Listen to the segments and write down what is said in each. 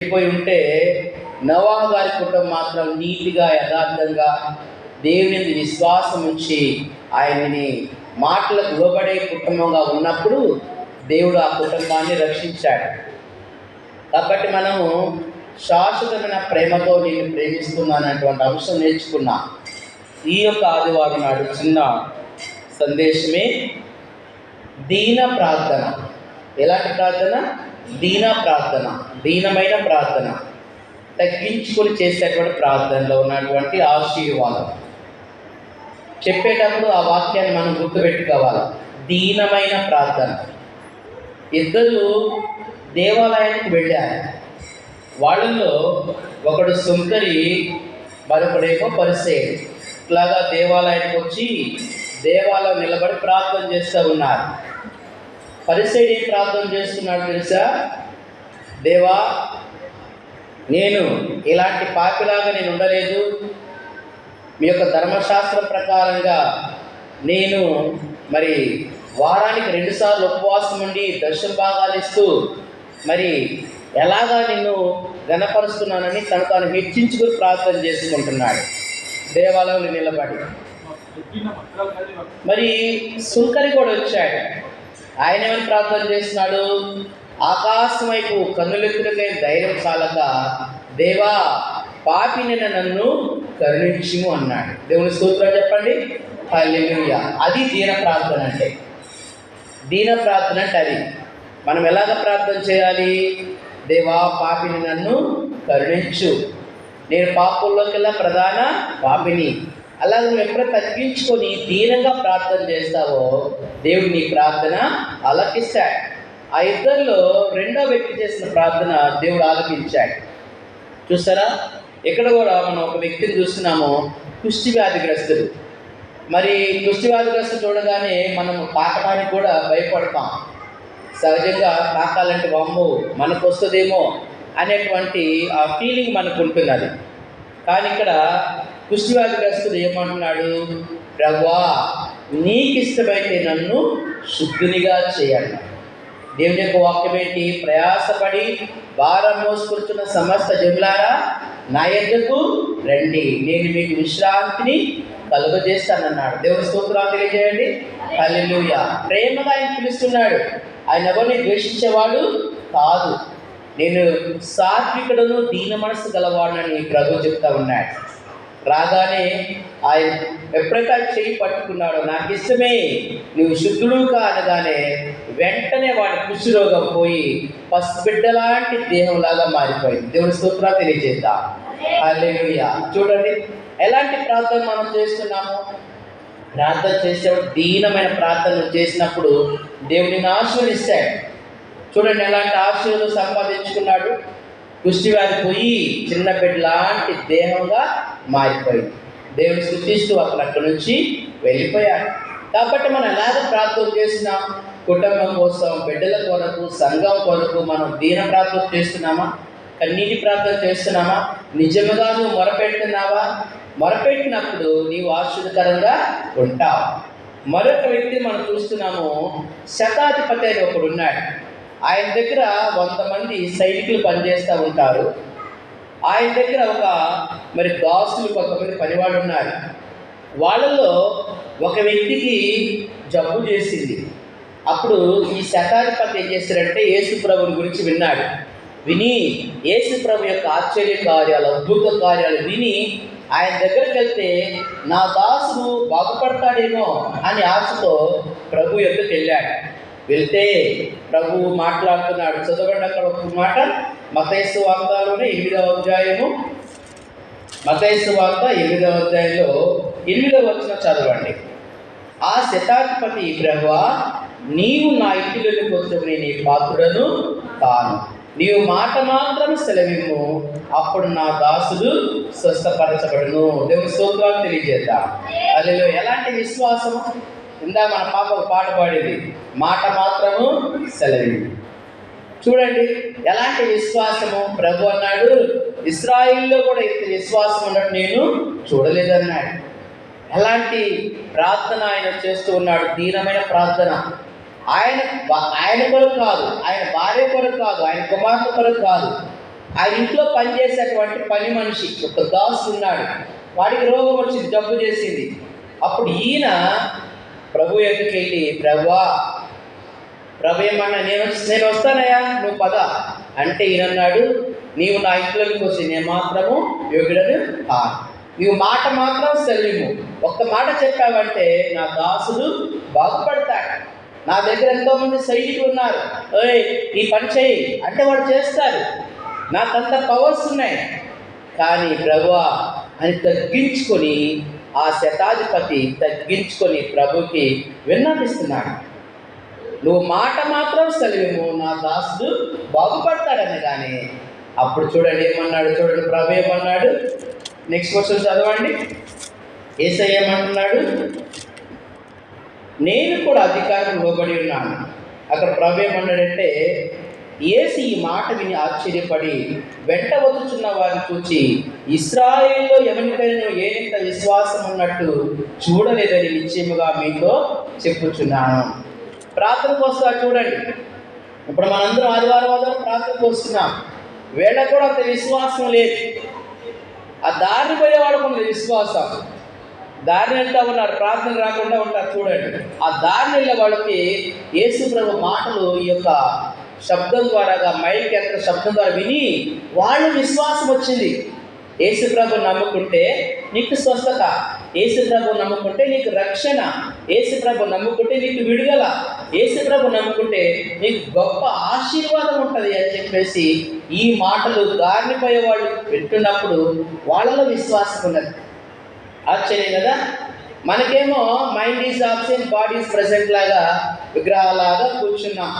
వెళ్ళిపోయి ఉంటే నవా గారి కుటుంబం మాత్రం నీతిగా యథార్థంగా దేవుని విశ్వాసం ఉంచి ఆయనని మాటలకు లోబడే కుటుంబంగా ఉన్నప్పుడు దేవుడు ఆ కుటుంబాన్ని రక్షించాడు. కాబట్టి మనము శాశ్వతమైన ప్రేమతో నేను ప్రేమిస్తున్నానటువంటి అంశం నేర్చుకున్నా. ఈ యొక్క ఆదివారం నాడు చిన్న సందేశమే దీన ప్రార్థన. ఎలాంటి ప్రార్థన? దీన ప్రార్థన దీనమైన ప్రార్థన తగ్గించుకొని చేసేటువంటి ప్రార్థనలో ఉన్నటువంటి ఆశీర్వాదం. చెప్పేటప్పుడు ఆ వాక్యాన్ని మనం గుర్తుపెట్టుకోవాలి. దీనమైన ప్రార్థన. ఇద్దరు దేవాలయానికి వెళ్ళారు. వాళ్ళల్లో ఒకడు సుంకరి మరొకడేమో పరిసేయుడు ఇట్లాగా దేవాలయానికి వచ్చి దేవాలయం నిలబడి ప్రార్థన చేస్తూ ఉన్నారు. పరిసేయుడు ఏం ప్రార్థన చేస్తున్నాడు తెలుసా? దేవా నేను ఇలాంటి పాపిలాగా నేను ఉండలేదు. మీ యొక్క ధర్మశాస్త్రం ప్రకారంగా నేను మరి వారానికి రెండుసార్లు ఉపవాసం ఉండి దర్శన భాగాలు ఇస్తూ మరి ఎలాగా నిన్ను గణపరుస్తున్నానని తను తాను హెచ్చించుకుని ప్రార్థన చేసుకుంటున్నాడు. దేవాలయంలో నిలబడి. మరి సుంకరి కూడా వచ్చాడు. ఆయన ఏమని ప్రార్థన చేస్తున్నాడు? ఆకాశం వైపు కన్నులెత్తులకై ధైర్యం చాలక దేవా పాపినిన నన్ను కరుణించుము అన్నాడు. దేవుని స్తోత్రం చెప్పండి. హల్లెలూయా. అది దీన ప్రార్థన అంటే. దీన ప్రార్థన అంటే అది. మనం ఎలాగ ప్రార్థన చేయాలి? దేవా పాపిని నన్ను కరుణించు. నేను పాపుల్లోకెల్లా ప్రధాన పాపిని. అలాగే నువ్వు ఎప్పుడైతే తగ్గించుకొని దీనంగా ప్రార్థన చేస్తావో దేవుడు నీ ప్రార్థన ఆలకిస్తాడు. ఆ ఇద్దరిలో రెండో వ్యక్తి చేసిన ప్రార్థన దేవుడు ఆలకించాడు. చూస్తారా? ఇక్కడ కూడా మనం ఒక వ్యక్తిని చూస్తున్నాము కుష్టి వ్యాధిగ్రస్తుడు మరి కుష్టి వ్యాధిగ్రస్తుడు చూడగానే మనం తాకడానికి కూడా భయపడతాం. సహజంగా తాకాలంటే వమ్ము మనకు వస్తుందేమో అనేటువంటి ఆ ఫీలింగ్ మనకు ఉంటున్నది. కానీ ఇక్కడ కుష్టి ఏమంటున్నాడు ప్రభా నీకిష్టమైతే నన్ను శుద్ధునిగా చేయాలి దేవుని యొక్క వాక్యం ఏంటి? ప్రయాసపడి భారం మోసుకుంటున్న సమస్త జములారా నా ఎద్దకు రండి. నేను మీకు విశ్రాంతిని కలుగజేస్తానన్నాడు. దేవుని స్తోత్రాలు తెలియజేయండి. హల్లెలూయా. ప్రేమగా ఆయన పిలుస్తున్నాడు. ఆయన ఎవరిని ద్వేషించేవాడు కాదు. నేను సాత్వికుడును దీన మనసు గలవాడని ప్రభు చెప్తా ఉన్నాడు. రాగానే ఆయన ఎప్పుడైతే చేయి చెయ్యి పట్టుకున్నాడో నాకు ఇష్టమే నువ్వు శుద్ధుడు కానగానే వెంటనే వాడి కుష్ఠరోగం పోయి పసిబిడ్డలాంటి దేహంలాగా మారిపోయింది. దేవుని స్తోత్ర తెలియజేద్దాం. హల్లెలూయా. చూడండి ఎలాంటి ప్రార్థన మనం చేస్తున్నాము? ప్రార్థన చేసేటప్పుడు దీనమైన ప్రార్థనలు చేసినప్పుడు దేవుడిని ఆశీర్వదిస్తాడు చూడండి ఎలాంటి ఆశీర్వలు సంపాదించుకున్నాడు? కుష్టి పోయి చిన్న బిడ్డ లాంటి దేహంగా మారిపోయింది దేవుని సృష్టిస్తూ అతను అక్కడి నుంచి వెళ్ళిపోయాడు. కాబట్టి మనం ఎలాగ ప్రార్థన చేసినాం కుటుంబం కోసం బిడ్డల కొరకు సంఘం కొరకు మనం దీన ప్రార్థన చేస్తున్నామా? కన్నీటి ప్రార్థన చేస్తున్నామా? నిజముగా నువ్వు మొరపెడుతున్నావా? మొరపెట్టినప్పుడు నీవు ఆశ్చర్యకరంగా ఉంటావు. మరొక వ్యక్తి మనం చూస్తున్నాము శతాధిపతి అని ఒకడు ఉన్నాడు. ఆయన దగ్గర వంద మంది సైనికులు పనిచేస్తూ ఉంటారు. ఆయన దగ్గర ఒక మరి దాసులు కొంతమంది పనివాడు ఉన్నారు. వాళ్ళలో ఒక వ్యక్తికి జబ్బు చేసింది. అప్పుడు ఈ శతాధిపతి ఏం చేశారంటే యేసుప్రభుని గురించి విన్నాడు. విని యేసుప్రభు యొక్క ఆశ్చర్య కార్యాలు అద్భుత కార్యాలు విని ఆయన దగ్గరికి వెళ్తే నా దాసుడు బాగుపడతాడేమో అని ఆశతో ప్రభు యొక్కకు వెళ్ళాడు. వెళ్తే ప్రభు మాట్లాడుతున్నాడు. చదవండి అక్కడ ఒక మాట. మతైసు వార్తలోని ఎనిమిదవ అధ్యాయము. మతైసు వార్త ఎనిమిదవ అధ్యాయంలో ఎనిమిదవ వచ్చిన చదవండి. ఆ శతాధిపతి ప్రభువా నీవు నా ఇంటిలోకి వచ్చి నీ పాత్రుడను కాను నీవు మాట మాత్రం సెలవిమ్ము. అప్పుడు నా దాసుడు స్వస్థపరచబడును. దేవుని స్తోత్రాలు తెలియజేద్దాం. అదిలో ఎలాంటి విశ్వాసము? ఇందా మన పాప ఒక పాట పాడేది మాట మాత్రము సెలవిమ్ము. చూడండి ఎలాంటి విశ్వాసము? ప్రభు అన్నాడు ఇస్రాయిల్లో కూడా ఇంత విశ్వాసం ఉన్నట్టు నేను చూడలేదన్నాడు. ఎలాంటి ప్రార్థన ఆయన చేస్తూ ఉన్నాడు? దీనమైన ప్రార్థన. ఆయన ఆయన కొరకు కాదు ఆయన భార్య కొరకు కాదు ఆయన కుమార్తె కొరకు కాదు. ఆయన ఇంట్లో పనిచేసేటువంటి పని మనిషి ఒక దాసు ఉన్నాడు. వాడికి రోగం వచ్చింది జబ్బు చేసింది. అప్పుడు ఈయన ప్రభు ఎదుటికి వెళ్ళి ప్రభా ప్రభు ఏమన్నా నేను నేను వస్తానయ్యా నువ్వు పద. అంటే ఈయనన్నాడు నీవు నా ఇంట్లోకి పోసి నేను మాత్రము యోగుడను కాను. నీవు మాట మాత్రం సెల్లిము. ఒక్క మాట చెప్పావంటే నా దాసుడు బాగుపడతాడు నా దగ్గర ఎంతోమంది సైనికులు ఉన్నారు. ఓయ్ ఈ పని చేయి అంటే వాడు చేస్తారు. నాకంత పవర్స్ ఉన్నాయి. కానీ ప్రభువా అని తగ్గించుకొని ఆ శతాధిపతి తగ్గించుకొని ప్రభుకి విన్నపిస్తున్నాడు. నువ్వు మాట మాత్రం సెలవేమో నా దాసుడు బాగుపడతాడని కానీ అప్పుడు చూడండి ఏమన్నాడు చూడండి ప్రభు ఏమన్నాడు? నెక్స్ట్ క్వశ్చన్ చదవండి. ఏసై ఏమంటున్నాడు నేను కూడా అధికారం లోబడి ఉన్నాను. అక్కడ ప్రభు ఏమన్నాడంటే ఏసి ఈ మాట విని ఆశ్చర్యపడి వెంట వదుచున్న వారిని చూచి ఇస్రాయేల్లో ఎవరికైనా ఏనింత విశ్వాసం ఉన్నట్టు చూడలేదని నిశ్చయముగా మీతో చెప్పుచున్నాను. ప్రార్థనకు వస్తా చూడండి. ఇప్పుడు మనందరం ఆదివారం ఆదివారం ప్రార్థనకు వస్తున్నాం వీళ్ళకు కూడా అంత విశ్వాసం లేదు. ఆ దారిని పోయే ఉంది విశ్వాసం. దారిని వెళ్తా ఉన్నారు ప్రార్థన రాకుండా ఉంటారు చూడండి. ఆ దారిని వెళ్ళే వాళ్ళకి యేసు ప్రభు మాటలు ఈ యొక్క శబ్దం ద్వారాగా మైల్కి ఎంత శబ్దం ద్వారా విని వాళ్ళు విశ్వాసం వచ్చింది. యేసు ప్రభు నమ్ముకుంటే నీకు స్వస్థత. ఏసుప్రభు నమ్ముకుంటే నీకు రక్షణ ఏసుప్రభు నమ్ముకుంటే నీకు విడుదల ఏసుప్రభు నమ్ముకుంటే నీకు గొప్ప ఆశీర్వాదం ఉంటుంది అని చెప్పేసి ఈ మాటలు దారినిపోయే వాళ్ళు వింటున్నప్పుడు వాళ్ళలో విశ్వాసం ఉన్నది. ఆశ్చర్యం కదా? మనకేమో mind is absent body is present లాగా విగ్రహాలాగా కూర్చున్నాం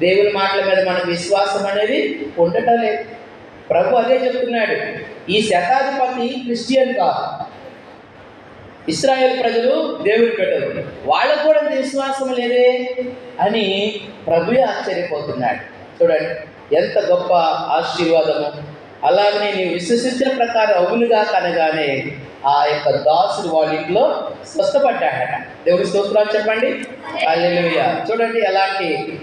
దేవుని మాటల మీద మనకు విశ్వాసం అనేది ఉండటం లేదు. ప్రభు అదే చెప్తున్నాడు. ఈ శతాధిపతి క్రిస్టియన్ కాదు. ఇస్రాయేల్ ప్రజలు దేవుని పెట్టరు వాళ్ళకు కూడా విశ్వాసం లేదే అని ప్రభుయే ఆశ్చర్యపోతున్నాడు. చూడండి ఎంత గొప్ప ఆశీర్వాదము. అలాగనే నీవు విశ్వసించిన ప్రకారం అవునుగా కనగానే ఆ యొక్క దాసుడు వాళ్ళ ఇంట్లో స్వస్థపడ్డాడట. దేవుడి స్తోత్రాలు చెప్పండి. చూడండి ఎలాంటి